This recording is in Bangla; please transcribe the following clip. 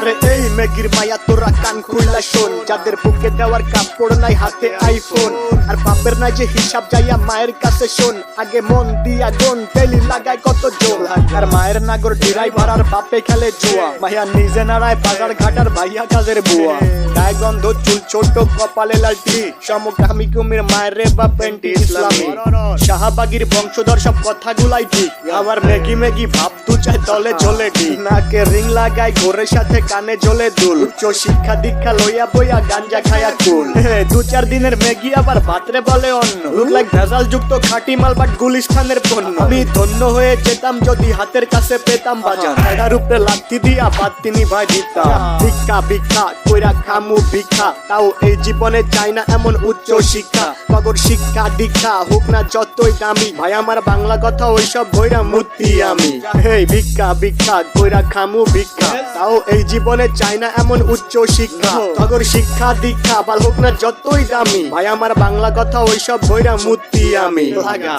আরে এই মেগির মায়া তোরা কান খুললা শোন। যাদের বুকে দেওয়ার কাপড় নাই হাতে আইফোন আর বাপের নাই যে হিসাব যাইয়া মায়ের কাছে শোন। আগে মন দিয়া গন তেলি লাগাই কত জোল আর মায়ের নাগর ডিরাই ভাড়ার বাপে খেলে জুয়া। মাইয়া নিজে নাড়ায় বাজার ঘাটার ভাইয়া কাজের বুয়া। গায়ে গন্ধ চুল ছোট কপালে লালটি। সমকামী কুমির মায়ের রে বা পেন্টি ইসলামী শাহবাগির বংশধর সব কথাগুলাই ঠিক। আবার মেগি মেগি ভাব দু চাই তলে ঝোলে ঠিক নাকে রিং লাগাই ঘোরের সাথে কানে ঝোলে দুল। উচ্চ শিক্ষা দীক্ষা লইয়া বইয়া গাঞ্জা খায়া কুল। দু চার দিনের মেগি আবার ভাতরে বলে অন্য। লুক লাইক ভেজাল যুক্ত খাঁটি মাল বাট গুলিস্তানের পণ্য। আমি ধন্য হয়ে যেতাম যদি হাতের কাছে পেতাম বাজার এটার উপরে লাথি দিয়া বাদ তিনি ভাই দিতাম। ভিক্ষা ভিক্ষা কইরা খামু ভিক্ষা, তাও এই জীবনে চাই না এমন উচ্চ শিক্ষা। কবর শিক্ষা, দীক্ষা, হোক না যতই দামি। ভাই, আমার বাংলা কথা ওইসব ভৈরা মূর্তি আমি। হেই ভিক্ষা ভিক্ষা কইরা খামু ভিক্ষা। তাও এই জীবনে চাই না এমন উচ্চ শিক্ষা। কবর শিক্ষা, দীক্ষা বা হোক না যতই দামি। ভাই, আমার বাংলা কথা ওইসব ভৈরা মূর্তি আমি। লাগা